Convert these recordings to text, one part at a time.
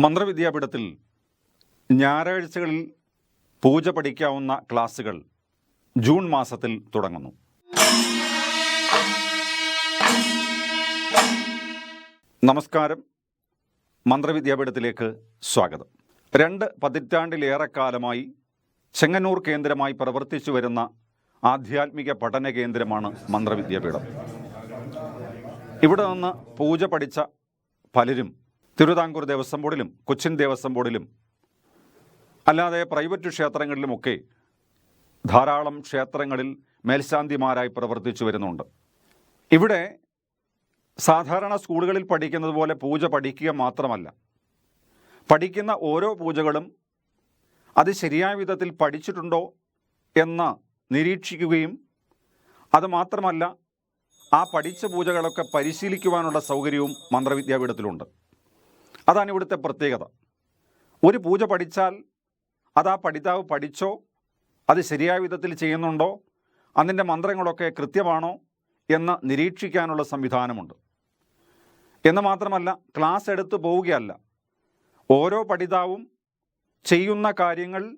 മന്ത്രവിദ്യാപീഠത്തിൽ ഞായറാഴ്ചകളിൽ പൂജ പഠിക്കാവുന്ന ക്ലാസുകൾ ജൂൺ മാസത്തിൽ തുടങ്ങുന്നു. നമസ്കാരം. മന്ത്രവിദ്യാപീഠത്തിലേക്ക് സ്വാഗതം. രണ്ട് പതിറ്റാണ്ടിലേറെ കാലമായി ചെങ്ങന്നൂർ കേന്ദ്രമായി പ്രവർത്തിച്ചു വരുന്ന ആധ്യാത്മിക പഠന കേന്ദ്രമാണ് മന്ത്രവിദ്യാപീഠം. ഇവിടെ നിന്ന് പൂജ പഠിച്ച പലരും തിരുവിതാംകൂർ ദേവസ്വം ബോർഡിലും കൊച്ചിൻ ദേവസ്വം ബോർഡിലും അല്ലാതെ പ്രൈവറ്റ് ക്ഷേത്രങ്ങളിലുമൊക്കെ ധാരാളം ക്ഷേത്രങ്ങളിൽ മേൽശാന്തിമാരായി പ്രവർത്തിച്ചു വരുന്നുണ്ട്. ഇവിടെ സാധാരണ സ്കൂളുകളിൽ പഠിക്കുന്നത് പോലെ പൂജ പഠിക്കുക മാത്രമല്ല പഠിക്കുന്ന ഓരോ പൂജകളും അത് ശരിയായ വിധത്തിൽ പഠിച്ചിട്ടുണ്ടോ എന്ന് നിരീക്ഷിക്കുകയും അതുമാത്രമല്ല ആ പഠിച്ച പൂജകളൊക്കെ പരിശീലിക്കുവാനുള്ള സൗകര്യവും മന്ത്രവിദ്യാപീഠത്തിലുണ്ട്. അതാണ് ഇവിടുത്തെ പ്രത്യേകത. ഒരു പൂജ പഠിച്ചാൽ അത് ആ പഠിതാവ് പഠിച്ചോ അത് ശരിയായ വിധത്തിൽ ചെയ്യുന്നുണ്ടോ അതിന്റെ മന്ത്രങ്ങളൊക്കെ കൃത്യമാണോ എന്ന് നിരീക്ഷിക്കാനുള്ള സംവിധാനമുണ്ട്. എന്ന് മാത്രമല്ല ക്ലാസ് എടുത്തു പോവുകയല്ല. ഓരോ പഠിതാവും ചെയ്യുന്ന കാര്യങ്ങൾ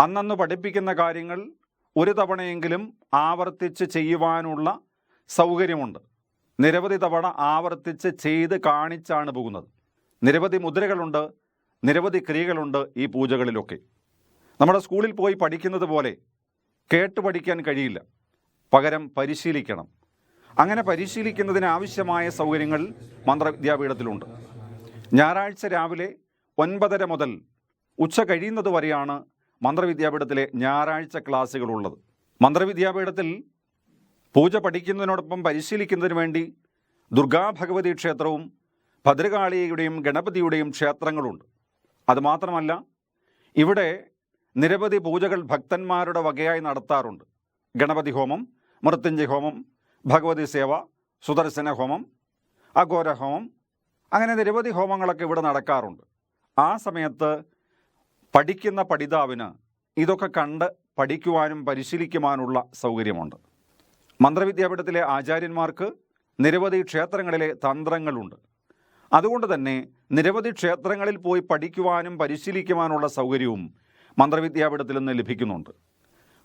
അന്നന്ന് പഠിപ്പിക്കുന്ന കാര്യങ്ങൾ ഒരു തവണയെങ്കിലും ആവർത്തിച്ച് ചെയ്യുവാനുള്ള സൗകര്യമുണ്ട്. നിരവധി തവണ ആവർത്തിച്ച് ചെയ്ത് കാണിച്ചാണ് പോകുന്നത്. നിരവധി മുദ്രകളുണ്ട് നിരവധി ക്രിയകളുണ്ട് ഈ പൂജകളിലൊക്കെ. നമ്മുടെ സ്കൂളിൽ പോയി പഠിക്കുന്നത് പോലെ കേട്ട് പഠിക്കാൻ കഴിയില്ല. പകരം പരിശീലിക്കണം. അങ്ങനെ പരിശീലിക്കുന്നതിന് ആവശ്യമായ സൗകര്യങ്ങൾ മന്ത്രവിദ്യാപീഠത്തിലുണ്ട്. ഞായറാഴ്ച രാവിലെ ഒൻപതര മുതൽ ഉച്ച കഴിയുന്നത് വരെയാണ് മന്ത്രവിദ്യാപീഠത്തിലെ ഞായറാഴ്ച ക്ലാസ്സുകളുള്ളത്. മന്ത്രവിദ്യാപീഠത്തിൽ പൂജ പഠിക്കുന്നതിനോടൊപ്പം പരിശീലിക്കുന്നതിന് വേണ്ടി ദുർഗാഭഗവതി ക്ഷേത്രവും ഭദ്രകാളിയുടെയും ഗണപതിയുടെയും ക്ഷേത്രങ്ങളുണ്ട്. അതുമാത്രമല്ല ഇവിടെ നിരവധി പൂജകൾ ഭക്തന്മാരുടെ വകയായി നടത്താറുണ്ട്. ഗണപതി ഹോമം മൃത്യുഞ്ജയ ഹോമം ഭഗവതി സേവ സുദർശന ഹോമം അഘോര ഹോമം അങ്ങനെ നിരവധി ഹോമങ്ങളൊക്കെ ഇവിടെ നടക്കാറുണ്ട്. ആ സമയത്ത് പഠിക്കുന്ന പഠിതാവിന് ഇതൊക്കെ കണ്ട് പഠിക്കുവാനും പരിശീലിക്കുവാനുള്ള സൗകര്യമുണ്ട്. മന്ത്രവിദ്യാപീഠത്തിലെ ആചാര്യന്മാർക്ക് നിരവധി ക്ഷേത്രങ്ങളിലെ തന്ത്രങ്ങളുണ്ട്. അതുകൊണ്ട് തന്നെ നിരവധി ക്ഷേത്രങ്ങളിൽ പോയി പഠിക്കുവാനും പരിശീലിക്കുവാനുള്ള സൗകര്യവും മന്ത്രവിദ്യാപീഠത്തിൽ നിന്ന് ലഭിക്കുന്നുണ്ട്.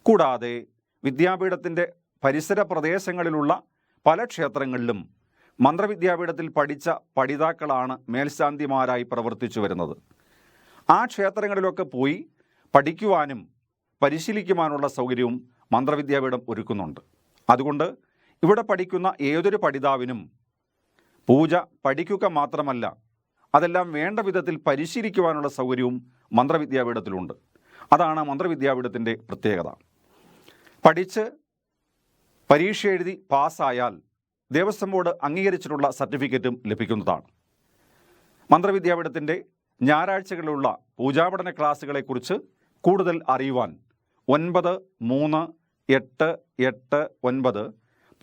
കൂടാതെ വിദ്യാപീഠത്തിന്റെ പരിസര പ്രദേശങ്ങളിലുള്ള പല ക്ഷേത്രങ്ങളിലും മന്ത്രവിദ്യാപീഠത്തിൽ പഠിച്ച പഠിതാക്കളാണ് മേൽശാന്തിമാരായി പ്രവർത്തിച്ചു വരുന്നത്. ആ ക്ഷേത്രങ്ങളിലൊക്കെ പോയി പഠിക്കുവാനും പരിശീലിക്കുവാനുള്ള സൗകര്യവും മന്ത്രവിദ്യാപീഠം ഒരുക്കുന്നുണ്ട്. അതുകൊണ്ട് ഇവിടെ പഠിക്കുന്ന ഏതൊരു പഠിതാവിനും പൂജ പഠിക്കുക മാത്രമല്ല അതെല്ലാം വേണ്ട വിധത്തിൽ പരിശീലിക്കുവാനുള്ള സൗകര്യവും മന്ത്രവിദ്യാപീഠത്തിലുണ്ട്. അതാണ് മന്ത്രവിദ്യാപീഠത്തിന്റെ പ്രത്യേകത. പഠിച്ച് പരീക്ഷ എഴുതി പാസ്സായാൽ ദേവസ്വം ബോർഡ് അംഗീകരിച്ചിട്ടുള്ള സർട്ടിഫിക്കറ്റും ലഭിക്കുന്നതാണ്. മന്ത്രവിദ്യാപീഠത്തിന്റെ ഞായറാഴ്ചകളിലുള്ള പൂജാപഠന ക്ലാസ്സുകളെക്കുറിച്ച് കൂടുതൽ അറിയുവാൻ ഒൻപത് മൂന്ന് എട്ട് എട്ട് ഒൻപത്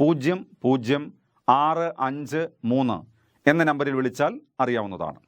പൂജ്യം പൂജ്യം ആറ് അഞ്ച് മൂന്ന് എന്ന നമ്പറിൽ വിളിച്ചാൽ അറിയാവുന്നതാണ്.